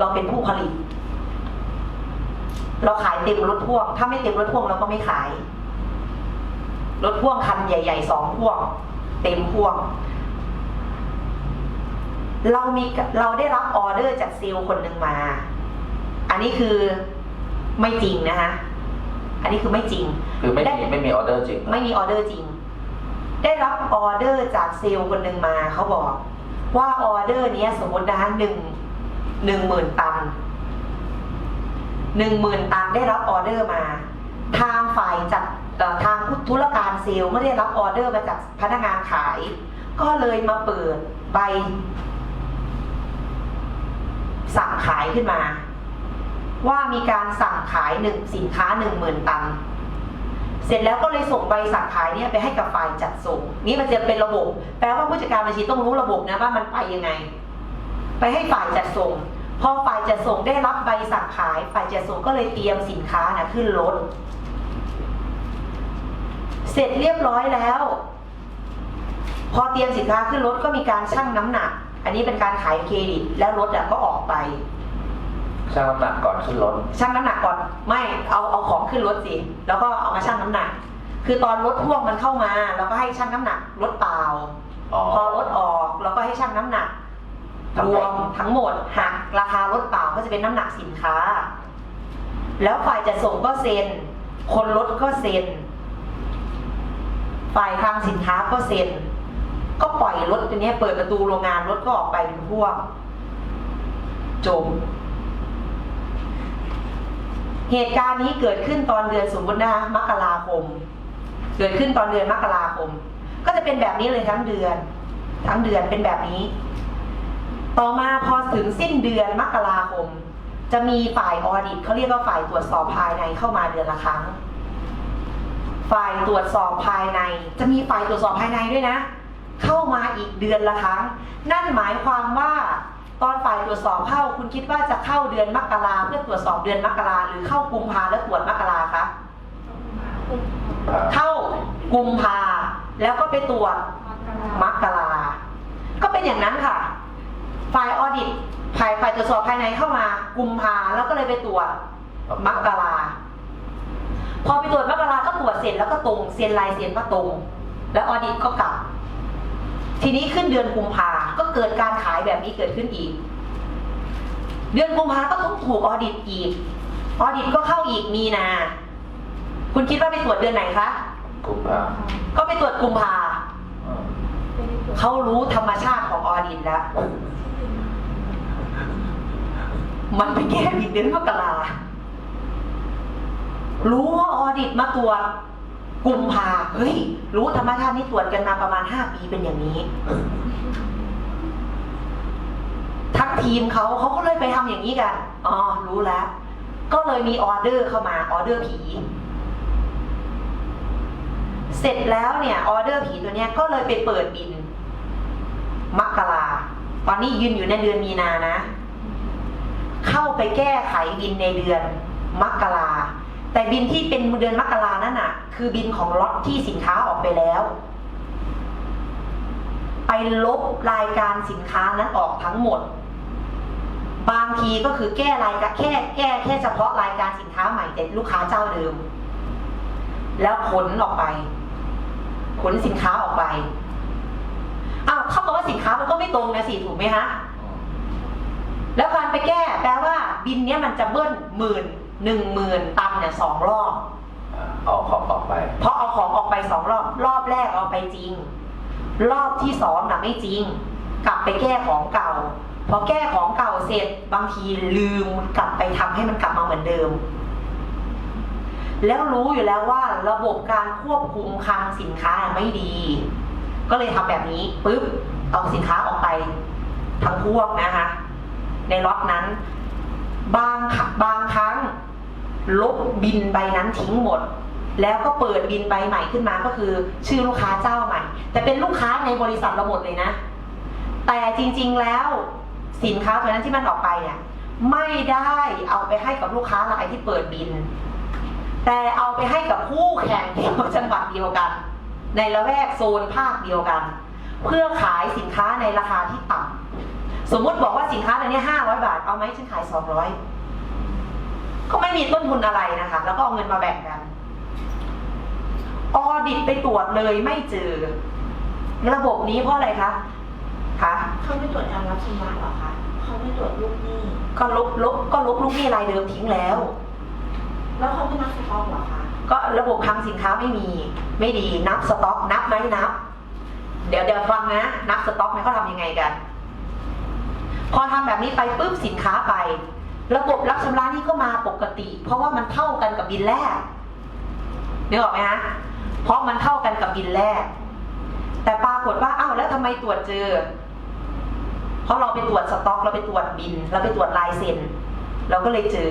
เราเป็นผู้ผลิต เราขายเต็มรถพ่วง ถ้าไม่เต็มรถพ่วงเราก็ไม่ขาย รถพ่วงคันใหญ่ๆสองพ่วง เต็มพ่วง เรามีเราได้รับออเดอร์จากเซลล์คนหนึ่งมา อันนี้คือไม่จริงนะคะ อันนี้คือไม่จริง คือไม่ได้มีไม่มีออเดอร์จริง ไม่มีออเดอร์จริง ได้รับออเดอร์จากเซลล์คนหนึ่งมาเขาบอก ว่าออเดอร์เนี้ยสมมตินะคะหนึ่ง หนึ่งหมื่นตันหนึ่งหมื่นตันได้รับออเดอร์มา ทางฝ่ายจัดทางธุรการเซลล์ไม่ได้รับออเดอร์มาจากพนักงานขาย ก็เลยมาเปิดใบ สั่งขายขึ้นมา ว่ามีการสั่งขายหนึ่งสินค้าหนึ่งหมื่นตัน เสร็จแล้วก็เลยส่งใบสั่งขายเนี่ยไปให้กับฝ่ายจัดส่ง นี่มันจะเป็นระบบ แปลว่าผู้จัดการบัญชีต้องรู้ระบบนะว่ามันไปยังไง ไปให้ฝ่ายจัดส่ง พอฝ่ายจัดส่งได้รับใบสั่งขาย ฝ่ายจัดส่งก็เลยเตรียมสินค้านะขึ้นรถ เสร็จเรียบร้อยแล้ว พอเตรียมสินค้าขึ้นรถก็มีการชั่งน้ำหนัก อันนี้เป็นการขายเครดิต แล้วรถอะก็ออกไปช่างน้ำหนักก่อนขึ้นรถชั่งน้ำหนักก่อน ไม่เอาเอาของขึ้นรถสิแล้วก็เอามาชั่งน้ำหนัก คือตอนรถพ่วงมันเข้ามาเราก็ให้ชั่งน้ำหนักรถเปล่าอ๋อพอรถออกเราก็ให้ชั่งน้ำหนักทั้ง รหมวดมทั้งหมดหักราคารถเปล่าก็จะเป็นน้ำหนักสินค้า แล้วฝ่ายจะส่งก็เซ็น คนรถก็เซ็น ฝ่ายคลังสินค้าก็เซ็น ก็ปล่อยรถตัวนี้เปิดประตูโรงงานรถก็ออกไปเป็นพ่วงจบเหตุการณ์นี้เกิดขึ้นตอนเดือนสมมตินะมกราคม เกิดขึ้นตอนเดือนมกราคม ก็จะเป็นแบบนี้เลยทั้งเดือน ทั้งเดือนเป็นแบบนี้ ต่อมาพอถึงสิ้นเดือนมกราคม จะมีฝ่ายออดิตเขาเรียกว่าฝ่ายตรวจสอบภายในเข้ามาเดือนละครั้ง ฝ่ายตรวจสอบภายใน จะมีฝ่ายตรวจสอบภายในด้วยนะ เข้ามาอีกเดือนละครั้ง นั่นหมายความว่าตอนฝ่ายตรวจสอบเข้า คุณคิดว่าจะเข้าเดือนมกราเพื่อตรวจสอบเดือนมกราหรือเข้ากุมภาแล้วตรวจมกราคะเข้ากุมภาแล้วก็ไปตรวจมกราก็เป็นอย่างนั้นค่ะ ฝ่ายออดิตฝ่ายฝ่ายตรวจสอบภายในเข้ามากุมภาแล้วก็เลยไปตรวจมกราพอไปตรวจมกราก็ตรวจเสร็จแล้วก็ตรงเซ็นลายเซ็นก็ตรง แล้วออดิตก็กลับ ทีนี้ขึ้นเดือนกุมภาก็เกิดการขายแบบนี้เกิดขึ้นอีก เดือนกุมภาก็ต้องถูกออดิตอีกออดิตก็เข้าอีกมีนา คุณคิดว่าไปตรวจเดือนไหนคะกุมภาก็ไปตรวจกุมภาอืมเขารู้ธรรมชาติของออดิตแล้ว มันไปแก้ผิดเดือนมกรารู้ว่าออดิตมาตรวจกุมภาเฮ้ย รู้ธรรมชาตินี่ตรวจกันมาประมาณห้าปีเป็นอย่างนี้ ทักทีมเขาเขาก็เลยไปทำอย่างนี้กัน อ๋อ รู้แล้ว ก็เลยมีออเดอร์เข้ามาออเดอร์ผี เสร็จแล้วเนี่ย ออเดอร์ผีตัวเนี้ยก็เลยไปเปิดบินมกราตอนนี้ยืนอยู่ในเดือนมีนานะ เข้าไปแก้ไขบินในเดือนมกราแต่บินที่เป็นเดือนมกรานั่นน่ะ คือบินของล็อตที่สินค้าออกไปแล้ว ไปลบรายการสินค้านั้นออกทั้งหมด บางทีก็คือแก้รายการแค่แก้แค่เฉพาะรายการสินค้าใหม่แต่ลูกค้าเจ้าเดิม แล้วขนออกไป ขนสินค้าออกไปอ้าวเท่ากับว่าสินค้ามันก็ไม่ตรงนะสิถูกไหมฮะ แล้วการไปแก้แปลว่าบินเนี้ยมันจะเบิ้ลหมื่นหนึ่งหมื่นตันเนี่ยสองรอบอ่าเอาของออกไป เพราะเอาของออกไปสองรอบ รอบแรกเอาไปจริง รอบที่สองน่ะไม่จริง กลับไปแก้ของเก่า พอแก้ของเก่าเสร็จบางทีลืมกลับไปทำให้มันกลับมาเหมือนเดิม แล้วรู้อยู่แล้วว่าระบบการควบคุมคลังสินค้าไม่ดี ก็เลยทำแบบนี้ปุ๊บเอาสินค้าออกไปทั้งพวกนะคะ ในล็อตนั้น บางครั้งบางครั้ง ลบบินใบนั้นทิ้งหมด แล้วก็เปิดบินใบใหม่ขึ้นมาก็คือ ชื่อลูกค้าเจ้าใหม่ แต่เป็นลูกค้าในบริษัทเราหมดเลยนะ แต่จริง ๆแล้วสินค้าตัวนั้นที่มันออกไปเนี่ยไม่ได้เอาไปให้กับลูกค้ารายที่เปิดบิน แต่เอาไปให้กับคู่แข่งที่จังหวัดเดียวกัน ในละแวกโซนภาคเดียวกัน เพื่อขายสินค้าในราคาที่ต่ำ สมมุติบอกว่าสินค้าตัวเนี้ห้าร้อยบาท เอาไหมฉันขายสองร้อยก็ไม่มีต้นทุนอะไรนะคะ แล้วก็เอาเงินมาแบ่งกัน ออดิตไปตรวจเลยไม่เจอ ระบบนี้เพราะอะไรคะ คะเขาไม่ตรวจการรับชำระเหรอคะเขาไม่ตรวจลูกหนี้ ก็ลบลบก็ลบลูกหนี้รายเดิมทิ้งแล้ว แล้วเขาไม่นับสต็อกเหรอคะ ก็ระบบคลังสินค้าไม่มี ไม่ดีนับสต็อก นับไหมนับ เดี๋ยวเดี๋ยวฟังนะ นับสต็อกเนี่ยเขาทำยังไงกัน พอทำแบบนี้ไปปุ๊บสินค้าไป ระบบรับชำระนี่ก็มาปกติ เพราะว่ามันเท่ากันกับบินแรกนึกออกไหมฮะเพราะมันเท่ากันกับบินแรก แต่ปรากฏว่าอ้าวแล้วทำไมตรวจเจอ เพราะเราไปตรวจสต็อก เราไปตรวจบิน เราไปตรวจลายเซ็นเราก็เลยเจอ